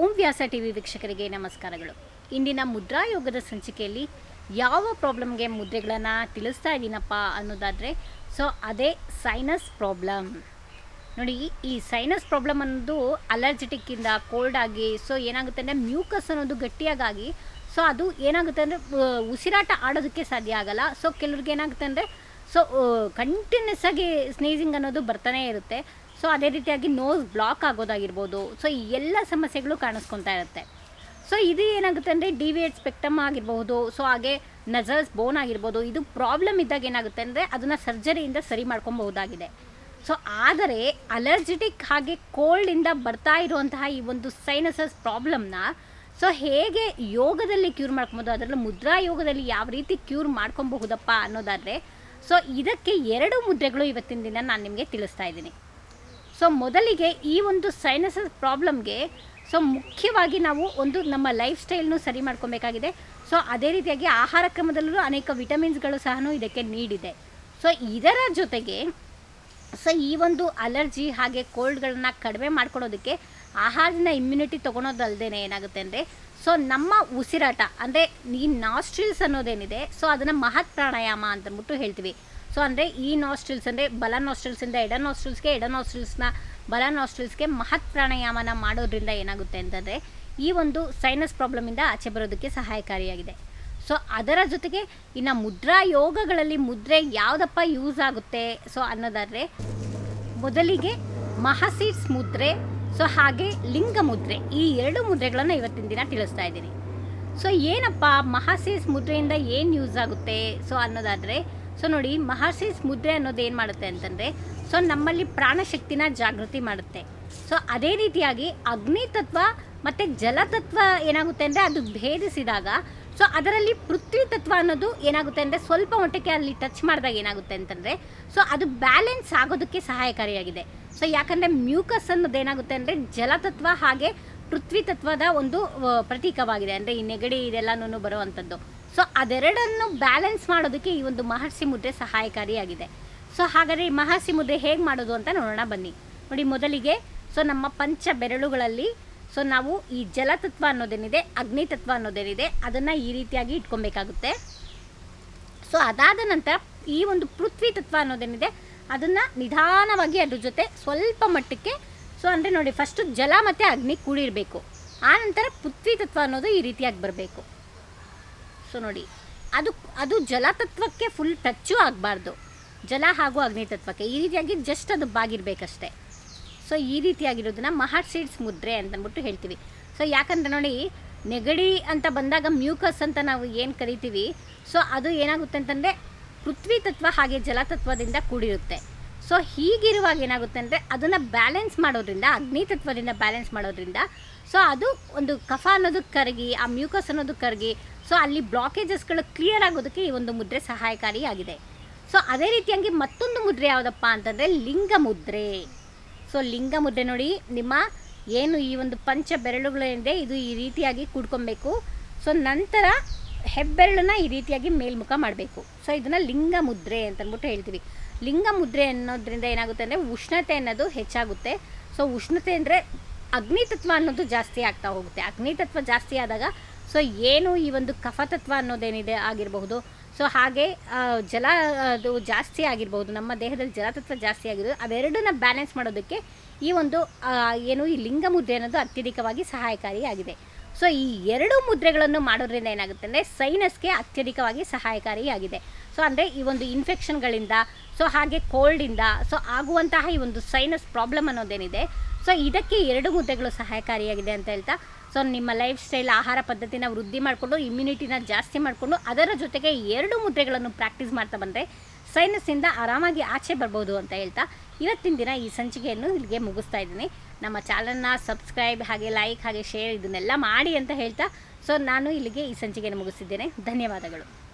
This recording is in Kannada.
ಓಂ ವ್ಯಾಸ ಟಿ ವಿ ವೀಕ್ಷಕರಿಗೆ ನಮಸ್ಕಾರಗಳು. ಇಂದಿನ ಮುದ್ರಾ ಯೋಗದ ಸಂಚಿಕೆಯಲ್ಲಿ ಯಾವ ಪ್ರಾಬ್ಲಮ್ಗೆ ಮುದ್ರೆಗಳನ್ನು ತಿಳಿಸ್ತಾ ಇದ್ದೀನಪ್ಪ ಅನ್ನೋದಾದರೆ, ಸೊ ಅದೇ ಸೈನಸ್ ಪ್ರಾಬ್ಲಮ್ ನೋಡಿ, ಈ ಸೈನಸ್ ಪ್ರಾಬ್ಲಮ್ ಅನ್ನೋದು ಅಲರ್ಜೆಟಿಕ್ಕಿಂದ ಕೋಲ್ಡ್ ಆಗಿ, ಸೊ ಏನಾಗುತ್ತೆ ಅಂದರೆ ಮ್ಯೂಕಸ್ ಅನ್ನೋದು ಗಟ್ಟಿಯಾಗಿ ಸೊ ಅದು ಏನಾಗುತ್ತೆ ಅಂದರೆ ಉಸಿರಾಟ ಆಡೋದಕ್ಕೆ ಸಾಧ್ಯ ಆಗಲ್ಲ. ಸೊ ಕೆಲವ್ರಿಗೆ ಏನಾಗುತ್ತೆ ಅಂದರೆ ಸೊ ಕಂಟಿನ್ಯೂಸ್ ಆಗಿ ಸ್ನೇಜಿಂಗ್ ಅನ್ನೋದು ಬರ್ತಾನೆ ಇರುತ್ತೆ. ಸೊ ಅದೇ ರೀತಿಯಾಗಿ ನೋಸ್ ಬ್ಲಾಕ್ ಆಗೋದಾಗಿರ್ಬೋದು. ಸೊ ಈ ಎಲ್ಲ ಸಮಸ್ಯೆಗಳು ಕಾಣಿಸ್ಕೊತಾ ಇರುತ್ತೆ. ಸೊ ಇದು ಏನಾಗುತ್ತೆ ಅಂದರೆ ಡಿವಿಯೇಟ್ ಸ್ಪೆಕ್ಟಮ್ ಆಗಿರಬಹುದು ಸೊ ಹಾಗೆ ನಜಲ್ಸ್ ಬೋನ್ ಆಗಿರ್ಬೋದು. ಇದು ಪ್ರಾಬ್ಲಮ್ ಇದ್ದಾಗ ಏನಾಗುತ್ತೆ ಅಂದರೆ ಅದನ್ನು ಸರ್ಜರಿಯಿಂದ ಸರಿ ಮಾಡ್ಕೊಬಹುದಾಗಿದೆ. ಸೊ ಆದರೆ ಅಲರ್ಜಿಟಿಕ್ ಹಾಗೆ ಕೋಲ್ಡಿಂದ ಬರ್ತಾ ಇರುವಂತಹ ಈ ಒಂದು ಸೈನಸಸ್ ಪ್ರಾಬ್ಲಮ್ನ ಸೊ ಹೇಗೆ ಯೋಗದಲ್ಲಿ ಕ್ಯೂರ್ ಮಾಡ್ಕೊಬೋದು? ಅದರಲ್ಲೂ ಮುದ್ರಾ ಯೋಗದಲ್ಲಿ ಯಾವ ರೀತಿ ಕ್ಯೂರ್ ಮಾಡ್ಕೊಬಹುದಪ್ಪ ಅನ್ನೋದಾದರೆ ಸೊ ಇದಕ್ಕೆ ಎರಡು ಮುದ್ರೆಗಳು ಇವತ್ತಿನ ದಿನ ನಾನು ನಿಮಗೆ ತಿಳಿಸ್ತಾ ಇದ್ದೀನಿ. ಸೊ ಮೊದಲಿಗೆ ಈ ಒಂದು ಸೈನಸ್ ಪ್ರಾಬ್ಲಮ್ಗೆ ಸೊ ಮುಖ್ಯವಾಗಿ ನಾವು ಒಂದು ನಮ್ಮ ಲೈಫ್ ಸ್ಟೈಲ್ನು ಸರಿ ಮಾಡ್ಕೊಬೇಕಾಗಿದೆ. ಸೊ ಅದೇ ರೀತಿಯಾಗಿ ಆಹಾರ ಕ್ರಮದಲ್ಲೂ ಅನೇಕ ವಿಟಮಿನ್ಸ್ಗಳು ಸಹ ಇದಕ್ಕೆ ನೀಡಿದೆ. ಸೊ ಇದರ ಜೊತೆಗೆ ಸೊ ಈ ಒಂದು ಅಲರ್ಜಿ ಹಾಗೆ ಕೋಲ್ಡ್ಗಳನ್ನ ಕಡಿಮೆ ಮಾಡ್ಕೊಳೋದಕ್ಕೆ ಆಹಾರದಿಂದ ಇಮ್ಯುನಿಟಿ ತೊಗೊಳೋದಲ್ಲದೆ ಏನಾಗುತ್ತೆ ಅಂದರೆ ಸೊ ನಮ್ಮ ಉಸಿರಾಟ, ಅಂದರೆ ಈ ನಾಸ್ಟ್ರಿಲ್ಸ್ ಅನ್ನೋದೇನಿದೆ ಸೊ ಅದನ್ನು ಮಹತ್ ಪ್ರಾಣಾಯಾಮ ಅಂತಂದ್ಬಿಟ್ಟು ಹೇಳ್ತೀವಿ. ಸೊ ಅಂದರೆ ಈ ನಾಸ್ಟ್ರಿಲ್ಸ್ ಅಂದರೆ ಬಲ ನಾಸ್ಟ್ರಿಲ್ಸಿಂದ ಎಡ ನಾಸ್ಟ್ರಿಲ್ಸ್ಗೆ ಎಡ ನಾಸ್ಟ್ರಿಲ್ಸ್ನ ಬಲ ನಾಸ್ಟ್ರಿಲ್ಸ್ಗೆ ಮಹತ್ ಪ್ರಾಣಾಯಾಮನ ಮಾಡೋದ್ರಿಂದ ಏನಾಗುತ್ತೆ ಅಂತಂದರೆ, ಈ ಒಂದು ಸೈನಸ್ ಪ್ರಾಬ್ಲಮಿಂದ ಆಚೆ ಬರೋದಕ್ಕೆ ಸಹಾಯಕಾರಿಯಾಗಿದೆ. ಸೊ ಅದರ ಜೊತೆಗೆ ಇನ್ನು ಮುದ್ರಾ ಯೋಗಗಳಲ್ಲಿ ಮುದ್ರೆ ಯಾವುದಪ್ಪ ಯೂಸ್ ಆಗುತ್ತೆ? ಸೊ ಅನ್ನೋದಾದರೆ, ಮೊದಲಿಗೆ ಮಹಸೀಟ್ಸ್ ಮುದ್ರೆ ಸೊ ಹಾಗೆ ಲಿಂಗ ಮುದ್ರೆ ಈ ಎರಡು ಮುದ್ರೆಗಳನ್ನು ಇವತ್ತಿನ ದಿನ ತಿಳಿಸ್ತಾ ಇದ್ದೀನಿ. ಸೊ ಏನಪ್ಪ ಮಹಾಸೀಸ್ ಮುದ್ರೆಯಿಂದ ಏನು ಯೂಸ್ ಆಗುತ್ತೆ? ಸೊ ಅನ್ನೋದಾದರೆ ಸೊ ನೋಡಿ ಮಹಾಸೀಸ್ ಮುದ್ರೆ ಅನ್ನೋದು ಏನು ಮಾಡುತ್ತೆ ಅಂತಂದರೆ ಸೊ ನಮ್ಮಲ್ಲಿ ಪ್ರಾಣಶಕ್ತಿನ ಜಾಗೃತಿ ಮಾಡುತ್ತೆ. ಸೊ ಅದೇ ರೀತಿಯಾಗಿ ಅಗ್ನಿ ತತ್ವ ಮತ್ತು ಜಲತತ್ವ ಏನಾಗುತ್ತೆ ಅಂದರೆ ಅದು ಭೇದಿಸಿದಾಗ ಸೊ ಅದರಲ್ಲಿ ಪೃಥ್ವಿ ತತ್ವ ಅನ್ನೋದು ಏನಾಗುತ್ತೆ ಅಂದರೆ ಸ್ವಲ್ಪ ಮಟ್ಟಕ್ಕೆ ಅಲ್ಲಿ ಟಚ್ ಮಾಡಿದಾಗ ಏನಾಗುತ್ತೆ ಅಂತಂದರೆ ಸೊ ಅದು ಬ್ಯಾಲೆನ್ಸ್ ಆಗೋದಕ್ಕೆ ಸಹಾಯಕಾರಿಯಾಗಿದೆ. ಸೊ ಯಾಕಂದರೆ ಮ್ಯೂಕಸ್ ಅನ್ನೋದು ಏನಾಗುತ್ತೆ ಅಂದರೆ ಜಲತತ್ವ ಹಾಗೆ ಪೃಥ್ವಿ ತತ್ವದ ಒಂದು ಪ್ರತೀಕವಾಗಿದೆ. ಅಂದರೆ ಈ ನೆಗಡಿ ಇದೆಲ್ಲನೂ ಬರುವಂಥದ್ದು. ಸೊ ಅದೆರಡನ್ನು ಬ್ಯಾಲೆನ್ಸ್ ಮಾಡೋದಕ್ಕೆ ಈ ಒಂದು ಮಹರ್ಷಿ ಮುದ್ರೆ ಸಹಾಯಕಾರಿಯಾಗಿದೆ. ಸೊ ಹಾಗಾದರೆ ಈ ಮಹರ್ಷಿ ಮುದ್ರೆ ಹೇಗೆ ಮಾಡೋದು ಅಂತ ನೋಡೋಣ ಬನ್ನಿ. ನೋಡಿ, ಮೊದಲಿಗೆ ಸೊ ನಮ್ಮ ಪಂಚ ಬೆರಳುಗಳಲ್ಲಿ ಸೊ ನಾವು ಈ ಜಲತತ್ವ ಅನ್ನೋದೇನಿದೆ ಅಗ್ನಿ ತತ್ವ ಅನ್ನೋದೇನಿದೆ, ಅದನ್ನು ಈ ರೀತಿಯಾಗಿ ಇಟ್ಕೊಬೇಕಾಗುತ್ತೆ. ಸೊ ಅದಾದ ನಂತರ ಈ ಒಂದು ಪೃಥ್ವಿ ತತ್ವ ಅನ್ನೋದೇನಿದೆ, ಅದನ್ನು ನಿಧಾನವಾಗಿ ಅದ್ರ ಜೊತೆ ಸ್ವಲ್ಪ ಮಟ್ಟಕ್ಕೆ, ಸೊ ಅಂದರೆ ನೋಡಿ ಫಸ್ಟು ಜಲ ಮತ್ತು ಅಗ್ನಿ ಕೂಡಿರಬೇಕು. ಆ ನಂತರ ಪೃಥ್ವಿ ತತ್ವ ಅನ್ನೋದು ಈ ರೀತಿಯಾಗಿ ಬರಬೇಕು. ಸೊ ನೋಡಿ, ಅದು ಅದು ಜಲತತ್ವಕ್ಕೆ ಫುಲ್ ಟಚ್ಚು ಆಗಬಾರ್ದು. ಜಲ ಹಾಗೂ ಅಗ್ನಿ ತತ್ವಕ್ಕೆ ಈ ರೀತಿಯಾಗಿ ಜಸ್ಟ್ ಅದು ಬಾಗಿರ್ಬೇಕಷ್ಟೇ. ಸೊ ಈ ರೀತಿಯಾಗಿರೋದನ್ನ ಮಹಾಟ್ ಸೀಡ್ಸ್ ಮುದ್ರೆ ಅಂತಂದ್ಬಿಟ್ಟು ಹೇಳ್ತೀವಿ. ಸೊ ಯಾಕಂದ್ರೆ ನೋಡಿ, ನೆಗಡಿ ಅಂತ ಬಂದಾಗ ಮ್ಯೂಕಸ್ ಅಂತ ನಾವು ಏನು ಕರಿತೀವಿ? ಸೊ ಅದು ಏನಾಗುತ್ತೆ ಅಂತಂದರೆ ಪೃಥ್ವಿ ತತ್ವ ಹಾಗೆ ಜಲತತ್ವದಿಂದ ಕೂಡಿರುತ್ತೆ. ಸೊ ಹೀಗಿರುವಾಗ ಏನಾಗುತ್ತೆ ಅಂದರೆ ಅದನ್ನು ಬ್ಯಾಲೆನ್ಸ್ ಮಾಡೋದ್ರಿಂದ, ಅಗ್ನಿ ತತ್ವದಿಂದ ಬ್ಯಾಲೆನ್ಸ್ ಮಾಡೋದ್ರಿಂದ ಸೊ ಅದು ಒಂದು ಕಫ ಅನ್ನೋದು ಕರಗಿ, ಆ ಮ್ಯೂಕಸ್ ಅನ್ನೋದು ಕರಗಿ ಸೊ ಅಲ್ಲಿ ಬ್ಲಾಕೇಜಸ್ಗಳು ಕ್ಲಿಯರ್ ಆಗೋದಕ್ಕೆ ಈ ಒಂದು ಮುದ್ರೆ ಸಹಾಯಕಾರಿಯಾಗಿದೆ. ಸೊ ಅದೇ ರೀತಿಯಾಗಿ ಮತ್ತೊಂದು ಮುದ್ರೆ ಯಾವುದಪ್ಪ ಅಂತಂದರೆ ಲಿಂಗ ಮುದ್ರೆ ಸೊ ಲಿಂಗ ಮುದ್ರೆ ನೋಡಿ, ನಿಮ್ಮ ಏನು ಈ ಒಂದು ಪಂಚ ಬೆರಳುಗಳೇನಿದೆ ಇದು ಈ ರೀತಿಯಾಗಿ ಕೂಡ್ಕೊಬೇಕು. ಸೊ ನಂತರ ಹೆಬ್ಬೆರಳನ್ನ ಈ ರೀತಿಯಾಗಿ ಮೇಲ್ಮುಖ ಮಾಡಬೇಕು. ಸೊ ಇದನ್ನು ಲಿಂಗ ಮುದ್ರೆ ಅಂತಂದ್ಬಿಟ್ಟು ಹೇಳ್ತೀವಿ. ಲಿಂಗ ಮುದ್ರೆ ಅನ್ನೋದ್ರಿಂದ ಏನಾಗುತ್ತೆ ಅಂದರೆ, ಉಷ್ಣತೆ ಅನ್ನೋದು ಹೆಚ್ಚಾಗುತ್ತೆ. ಸೊ ಉಷ್ಣತೆ ಅಂದರೆ ಅಗ್ನಿತತ್ವ ಅನ್ನೋದು ಜಾಸ್ತಿ ಆಗ್ತಾ ಹೋಗುತ್ತೆ. ಅಗ್ನಿತತ್ವ ಜಾಸ್ತಿ ಆದಾಗ, ಸೊ ಏನು ಈ ಒಂದು ಕಫತತ್ವ ಅನ್ನೋದೇನಿದೆ ಆಗಿರಬಹುದು ಸೊ ಹಾಗೆ ಜಲ ಅದು ಜಾಸ್ತಿ ಆಗಿರ್ಬೋದು, ನಮ್ಮ ದೇಹದಲ್ಲಿ ಜಲತತ್ವ ಜಾಸ್ತಿ ಆಗಿರೋದು, ಅವೆರಡನ್ನ ಬ್ಯಾಲೆನ್ಸ್ ಮಾಡೋದಕ್ಕೆ ಈ ಒಂದು ಏನು ಈ ಲಿಂಗ ಮುದ್ರೆ ಅನ್ನೋದು ಅತ್ಯಧಿಕವಾಗಿ ಸಹಾಯಕಾರಿಯಾಗಿದೆ. ಸೊ ಈ ಎರಡು ಮುದ್ರೆಗಳನ್ನು ಮಾಡೋದ್ರಿಂದ ಏನಾಗುತ್ತೆ ಅಂದರೆ ಸೈನಸ್ಗೆ ಅತ್ಯಧಿಕವಾಗಿ ಸಹಾಯಕಾರಿಯಾಗಿದೆ. ಸೊ ಅಂದರೆ ಈ ಒಂದು ಇನ್ಫೆಕ್ಷನ್ಗಳಿಂದ ಸೊ ಹಾಗೆ ಕೋಲ್ಡಿಂದ ಸೊ ಆಗುವಂತಹ ಈ ಒಂದು ಸೈನಸ್ ಪ್ರಾಬ್ಲಮ್ ಅನ್ನೋದೇನಿದೆ. ಸೊ ಇದಕ್ಕೆ ಎರಡು ಮುದ್ರೆಗಳು ಸಹಾಯಕಾರಿಯಾಗಿದೆ ಅಂತ ಹೇಳ್ತಾ ಸೊ ನಿಮ್ಮ ಲೈಫ್ ಸ್ಟೈಲ್ ಆಹಾರ ಪದ್ಧತಿನ ವೃದ್ಧಿ ಮಾಡಿಕೊಂಡು ಇಮ್ಯುನಿಟಿನ ಜಾಸ್ತಿ ಮಾಡಿಕೊಂಡು, ಅದರ ಜೊತೆಗೆ ಎರಡು ಮುದ್ರೆಗಳನ್ನು ಪ್ರಾಕ್ಟೀಸ್ ಮಾಡ್ತಾ ಬಂದರೆ ಸೈನಸ್ಸಿಂದ ಆರಾಮಾಗಿ ಆಚೆ ಬರ್ಬೋದು ಅಂತ ಹೇಳ್ತಾ ಇವತ್ತಿನ ದಿನ ಈ ಸಂಚಿಕೆಯನ್ನು ಇಲ್ಲಿಗೆ ಮುಗಿಸ್ತಾ ಇದ್ದೀನಿ. ನಮ್ಮ ಚಾನಲ್ನ ಸಬ್ಸ್ಕ್ರೈಬ್ ಹಾಗೆ ಲೈಕ್ ಹಾಗೆ ಶೇರ್ ಇದನ್ನೆಲ್ಲ ಮಾಡಿ ಅಂತ ಹೇಳ್ತಾ ಸೊ ನಾನು ಇಲ್ಲಿಗೆ ಈ ಸಂಚಿಕೆಯನ್ನು ಮುಗಿಸಿದ್ದೇನೆ ಧನ್ಯವಾದಗಳು.